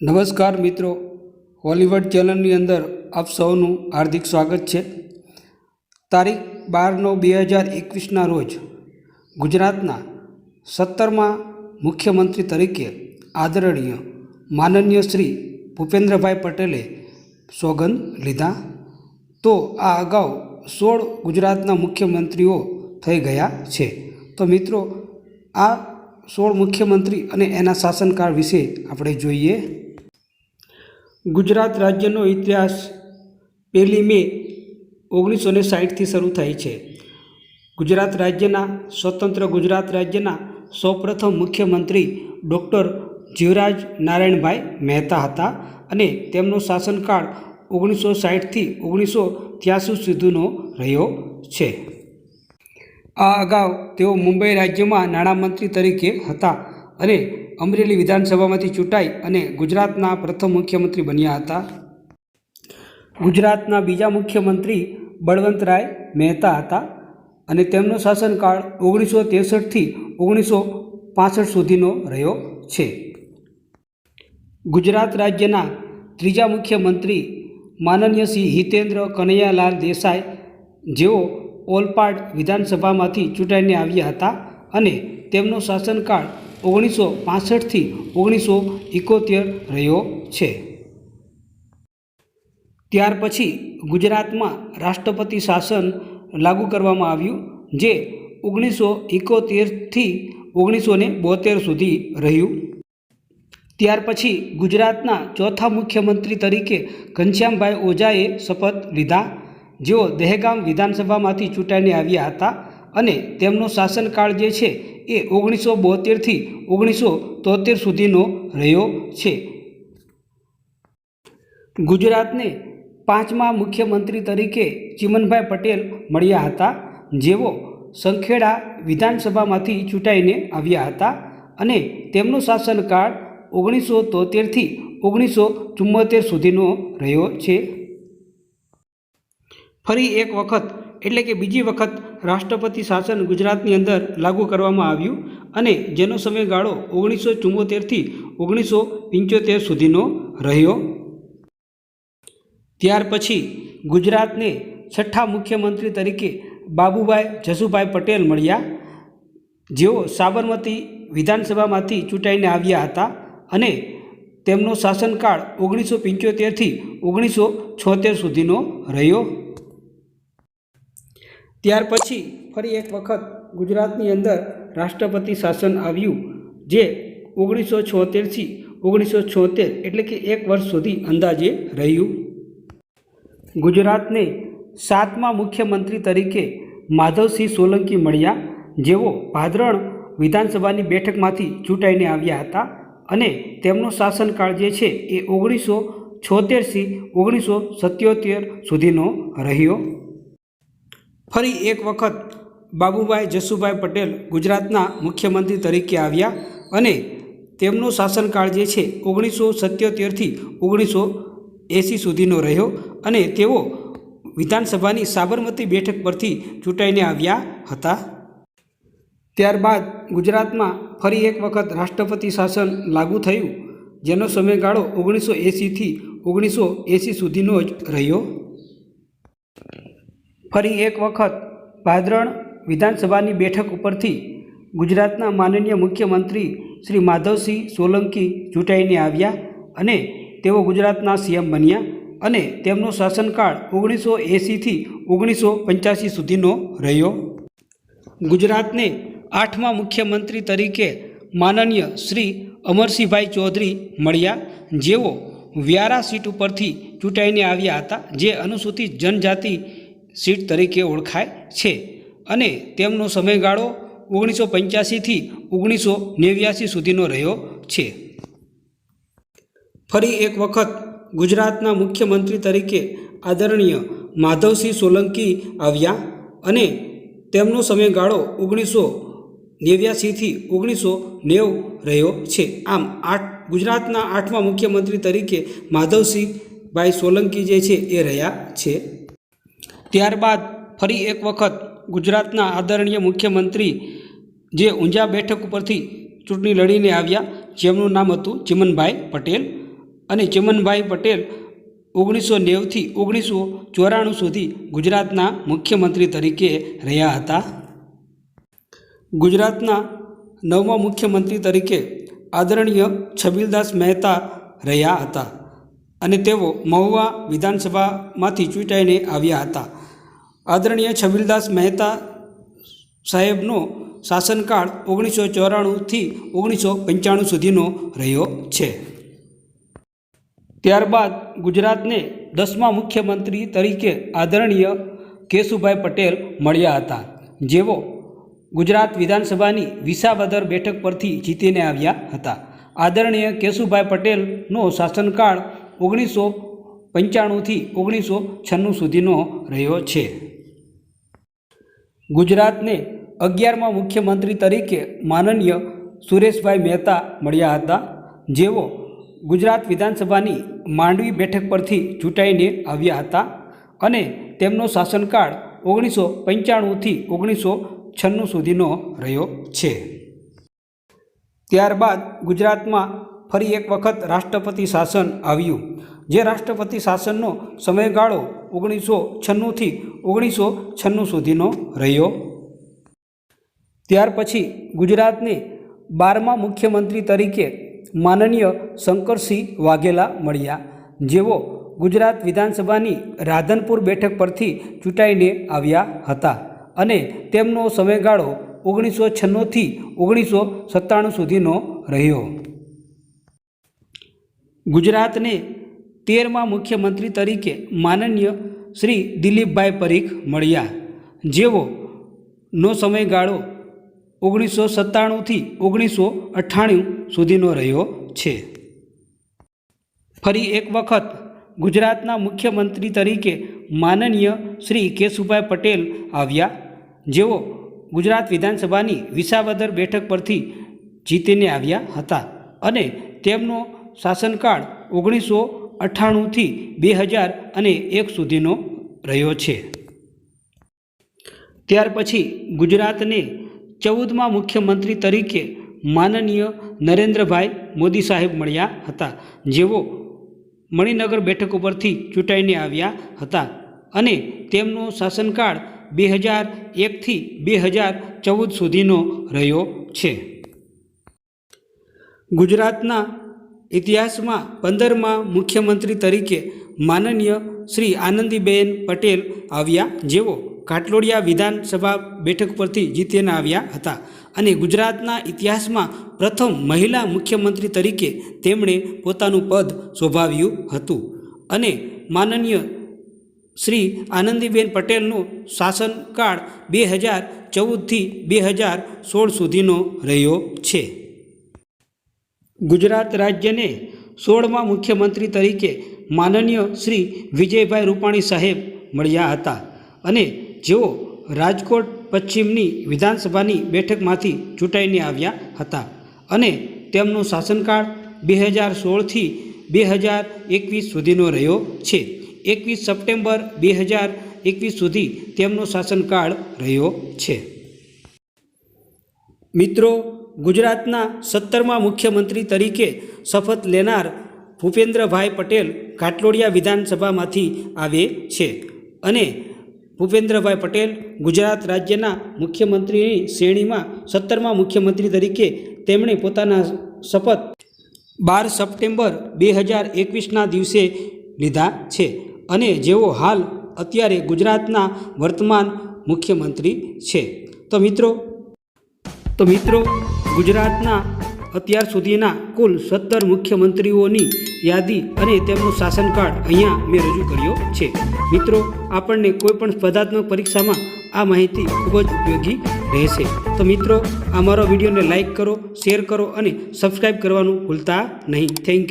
નમસ્કાર મિત્રો, હોલીવુડ ચેનલની અંદર આપ સૌનું હાર્દિક સ્વાગત છે. તારીખ બાર નવ બે હજાર એકવીસના રોજ ગુજરાતના સત્તરમાં મુખ્યમંત્રી તરીકે આદરણીય માનનીય શ્રી ભૂપેન્દ્રભાઈ પટેલે સોગંદ લીધા. તો આ અગાઉ સોળ ગુજરાતના મુખ્યમંત્રીઓ થઈ ગયા છે. તો મિત્રો, આ સોળ મુખ્યમંત્રી અને એના શાસનકાળ વિશે આપણે જોઈએ. ગુજરાત રાજ્યનો ઇતિહાસ પહેલી મે ઓગણીસો ને સાઠથી શરૂ થાય છે. ગુજરાત રાજ્યના, સ્વતંત્ર ગુજરાત રાજ્યના સૌપ્રથમ મુખ્યમંત્રી ડૉક્ટર જીવરાજ નારાયણભાઈ મહેતા હતા અને તેમનો શાસનકાળ ઓગણીસો સાહીઠથી ઓગણીસો ત્યાસી સુધીનો રહ્યો છે. આ અગાઉ તેઓ મુંબઈ રાજ્યમાં નાણામંત્રી તરીકે હતા. અને અમરેલી વિધાનસભામાંથી ચૂંટાઈ અને ગુજરાતના પ્રથમ મુખ્યમંત્રી બન્યા હતા. ગુજરાતના બીજા મુખ્યમંત્રી બળવંતરાય મહેતા હતા અને તેમનો શાસનકાળ ઓગણીસો ત્રેસઠથી ઓગણીસો પાસઠ સુધીનો રહ્યો છે. ગુજરાત રાજ્યના ત્રીજા મુખ્યમંત્રી માનનીય શ્રી હિતેન્દ્ર કનૈયાલાલ દેસાઈ, જેઓ ઓલપાડ વિધાનસભામાંથી ચૂંટાઈને આવ્યા હતા અને તેમનો શાસનકાળ ઓગણીસો પાસઠથી ઓગણીસો ઇકોતેર રહ્યો છે. ત્યાર પછી ગુજરાતમાં રાષ્ટ્રપતિ શાસન લાગુ કરવામાં આવ્યું, જે ઓગણીસો ઇકોતેરથી ઓગણીસો ને બોતેર સુધી રહ્યું. ત્યાર પછી ગુજરાતના ચોથા મુખ્યમંત્રી તરીકે ઘનશ્યામભાઈ ઓઝાએ શપથ લીધા. જેઓ દહેગામ વિધાનસભામાંથી ચૂંટાઈને આવ્યા હતા. અને તેમનો શાસનકાળ જે છે એ ઓગણીસો બોતેરથી ઓગણીસો તોતેર સુધીનો રહ્યો છે. ગુજરાતને પાંચમા મુખ્યમંત્રી તરીકે ચિમનભાઈ પટેલ મળ્યા હતા, જેઓ સંખેડા વિધાનસભામાંથી ચૂંટાઈને આવ્યા હતા અને તેમનો શાસનકાળ ઓગણીસો તોતેરથી ઓગણીસો ચુમ્મોતેર સુધીનો રહ્યો છે. ફરી એક વખત એટલે કે બીજી વખત રાષ્ટ્રપતિ શાસન ગુજરાતની અંદર લાગુ કરવામાં આવ્યું અને જેનો સમયગાળો ઓગણીસો ચુમ્મોતેરથી ઓગણીસો પંચોતેર સુધીનો રહ્યો. ત્યાર પછી ગુજરાતને છઠ્ઠા મુખ્યમંત્રી તરીકે બાબુભાઈ જસુભાઈ પટેલ મળ્યા. જેઓ સાબરમતી વિધાનસભામાંથી ચૂંટાઈને આવ્યા હતા અને તેમનો શાસનકાળ ઓગણીસો પંચોતેરથી ઓગણીસો છોતેર સુધીનો રહ્યો. ત્યાર પછી ફરી એક વખત ગુજરાતની અંદર રાષ્ટ્રપતિ શાસન આવ્યું, જે ઓગણીસો છોતેરથી ઓગણીસો છોતેર એટલે કે એક વર્ષ સુધી અંદાજે રહ્યું. ગુજરાતને સાતમા મુખ્યમંત્રી તરીકે માધવસિંહ સોલંકી મળ્યા. જેઓ ભાદરણ વિધાનસભાની બેઠકમાંથી ચૂંટાઈને આવ્યા હતા અને તેમનો શાસનકાળ જે છે એ ઓગણીસો છોતેરથી ઓગણીસો સત્યોતેર સુધીનો રહ્યો. ફરી એક વખત બાબુભાઈ જસુભાઈ પટેલ ગુજરાતના મુખ્યમંત્રી તરીકે આવ્યા અને તેમનો શાસનકાળ જે છે ઓગણીસો સત્યોતેરથી ઓગણીસો એંસી સુધીનો રહ્યો અને તેઓ વિધાનસભાની સાબરમતી બેઠક પરથી ચૂંટાઈને આવ્યા હતા. ત્યારબાદ ગુજરાતમાં ફરી એક વખત રાષ્ટ્રપતિ શાસન લાગુ થયું, જેનો સમયગાળો ઓગણીસો એંસીથી ઓગણીસો એંસી સુધીનો જ રહ્યો. ફરી એક વખત ભાદરણ વિધાનસભાની બેઠક ઉપરથી ગુજરાતના માનનીય મુખ્યમંત્રી શ્રી માધવસિંહ સોલંકી ચૂંટાઈને આવ્યા અને તેઓ ગુજરાતના સીએમ બન્યા અને તેમનો શાસનકાળ ઓગણીસો એંસીથી ઓગણીસો પંચ્યાસી સુધીનો રહ્યો. ગુજરાતને આઠમા મુખ્યમંત્રી તરીકે માનનીય શ્રી અમરસિંહભાઈ ચૌધરી મળ્યા. જેઓ વ્યારા સીટ ઉપરથી ચૂંટાઈને આવ્યા હતા. જે અનુસૂચિત જનજાતિ સીટ તરીકે ઓળખાય છે અને તેમનો સમયગાળો ઓગણીસો પંચ્યાસીથી ઓગણીસો નેવ્યાસી સુધીનો રહ્યો છે. ફરી એક વખત ગુજરાતના મુખ્યમંત્રી તરીકે આદરણીય માધવસિંહ સોલંકી આવ્યા અને તેમનો સમયગાળો ઓગણીસો નેવ્યાસીથી ઓગણીસો નેવ રહ્યો છે. આમ આઠ, ગુજરાતના આઠમા મુખ્યમંત્રી તરીકે માધવસિંહભાઈ સોલંકી જે છે એ રહ્યા છે. ત્યારબાદ ફરી એક વખત ગુજરાતના આદરણીય મુખ્યમંત્રી જે ઊંઝા બેઠક ઉપરથી ચૂંટણી લડીને આવ્યા, જેમનું નામ હતું ચિમનભાઈ પટેલ. અને ચિમનભાઈ પટેલ ઓગણીસો નેવથી ઓગણીસો ચોરાણું સુધી ગુજરાતના મુખ્યમંત્રી તરીકે રહ્યા હતા. ગુજરાતના નવમા મુખ્યમંત્રી તરીકે આદરણીય છબીલદાસ મહેતા રહ્યા હતા. અને તેઓ મહુવા વિધાનસભામાંથી ચૂંટાઈને આવ્યા હતા. આદરણીય છબીલદાસ મહેતા સાહેબનો શાસનકાળ ઓગણીસો ચોરાણુંથી ઓગણીસો પંચાણું સુધીનો રહ્યો છે. ત્યારબાદ ગુજરાતને દસમા મુખ્યમંત્રી તરીકે આદરણીય કેશુભાઈ પટેલ મળ્યા હતા. જેઓ ગુજરાત વિધાનસભાની વિસાવદર બેઠક પરથી જીતીને આવ્યા હતા. આદરણીય કેશુભાઈ પટેલનો શાસનકાળ ઓગણીસો પંચાણુંથી ઓગણીસો છન્નું સુધીનો રહ્યો છે. ગુજરાતને અગિયારમાં મુખ્યમંત્રી તરીકે માનનીય સુરેશભાઈ મહેતા મળ્યા હતા. જેઓ ગુજરાત વિધાનસભાની માંડવી બેઠક પરથી ચૂંટાઈને આવ્યા હતા અને તેમનો શાસનકાળ ઓગણીસો પંચાણુંથી ઓગણીસો છન્નું સુધીનો રહ્યો છે. ત્યારબાદ ગુજરાતમાં ફરી એક વખત રાષ્ટ્રપતિ શાસન આવ્યું, જે રાષ્ટ્રપતિ શાસનનો સમયગાળો ઓગણીસો છન્નુંથી ઓગણીસો છન્નું સુધીનો રહ્યો. ત્યાર પછી ગુજરાતને બારમા મુખ્યમંત્રી તરીકે માનનીય શંકરસિંહ વાઘેલા મળ્યા, જેઓ ગુજરાત વિધાનસભાની રાધનપુર બેઠક પરથી ચૂંટાઈને આવ્યા હતા અને તેમનો સમયગાળો ઓગણીસો છન્નુંથી ઓગણીસો સત્તાણું સુધીનો રહ્યો. ગુજરાતને તેરમા મુખ્યમંત્રી તરીકે માનનીય શ્રી દિલીપભાઈ પરીખ મળ્યા. જેઓ નો સમયગાળો ઓગણીસો સત્તાણુંથી ઓગણીસો અઠ્ઠાણું સુધીનો રહ્યો છે. ફરી એક વખત ગુજરાતના મુખ્યમંત્રી તરીકે માનનીય શ્રી કેશુભાઈ પટેલ આવ્યા. જેઓ ગુજરાત વિધાનસભાની વિસાવદર બેઠક પરથી જીતીને આવ્યા હતા અને તેમનો શાસનકાળ ઓગણીસો અઠ્ઠાણુંથી બે હજાર અને એક સુધીનો રહ્યો છે. ત્યાર પછી ગુજરાતને ચૌદમા મુખ્યમંત્રી તરીકે માનનીય નરેન્દ્રભાઈ મોદી સાહેબ મળ્યા હતા. જેઓ મણિનગર બેઠક ઉપરથી ચૂંટાઈને આવ્યા હતા અને તેમનો શાસનકાળ બે હજાર એકથી બે હજાર ચૌદ સુધીનો રહ્યો છે. ગુજરાતના ઇતિહાસમાં પંદરમા મુખ્યમંત્રી તરીકે માનનીય શ્રી આનંદીબેન પટેલ આવ્યા જેઓ કાટલોડિયા વિધાનસભા બેઠક પરથી જીતીને આવ્યા હતા અને ગુજરાતના ઇતિહાસમાં પ્રથમ મહિલા મુખ્યમંત્રી તરીકે તેમણે પોતાનું પદ શોભાવ્યું હતું અને માનનીય શ્રી આનંદીબેન પટેલનો શાસનકાળ બે હજાર ચૌદથી બે હજાર સોળ સુધીનો રહ્યો છે. ગુજરાત રાજ્યને સોળમા મુખ્યમંત્રી તરીકે માનનીય શ્રી વિજયભાઈ રૂપાણી સાહેબ મળ્યા હતા અને જેઓ રાજકોટ પશ્ચિમની વિધાનસભાની બેઠકમાંથી ચૂંટાઈને આવ્યા હતા અને તેમનો શાસનકાળ બે હજાર સોળથી બે હજાર એકવીસ સુધીનો રહ્યો છે. એકવીસ સપ્ટેમ્બર બે હજાર એકવીસ સુધી તેમનો શાસનકાળ રહ્યો છે. મિત્રો ગુજરાતના સત્તરમા મુખ્યમંત્રી તરીકે શપથ લેનાર ભૂપેન્દ્રભાઈ પટેલ ઘાટલોડિયા વિધાનસભામાંથી આવે છે. અને ભૂપેન્દ્રભાઈ પટેલ ગુજરાત રાજ્યના મુખ્યમંત્રીની શ્રેણીમાં સત્તરમા મુખ્યમંત્રી તરીકે તેમણે પોતાના શપથ બાર સપ્ટેમ્બર બે હજાર એકવીસના દિવસે લીધા છે. અને જેઓ હાલ અત્યારે ગુજરાતના વર્તમાન મુખ્યમંત્રી છે. તો મિત્રો તો મિત્રો ગુજરાતના અત્યાર સુધીના કુલ સત્તર મુખ્યમંત્રીઓની યાદી અને તેમનું શાસનકાળ અહીંયા મેં રજૂ કર્યો છે. મિત્રો, આપણને કોઈપણ સ્પર્ધાત્મક પરીક્ષામાં આ માહિતી ખૂબ જ ઉપયોગી રહેશે. તો મિત્રો અમારો વિડીયોને લાઇક કરો, શેર કરો અને સબસ્ક્રાઈબ કરવાનું ભૂલતા નહીં. Thank you.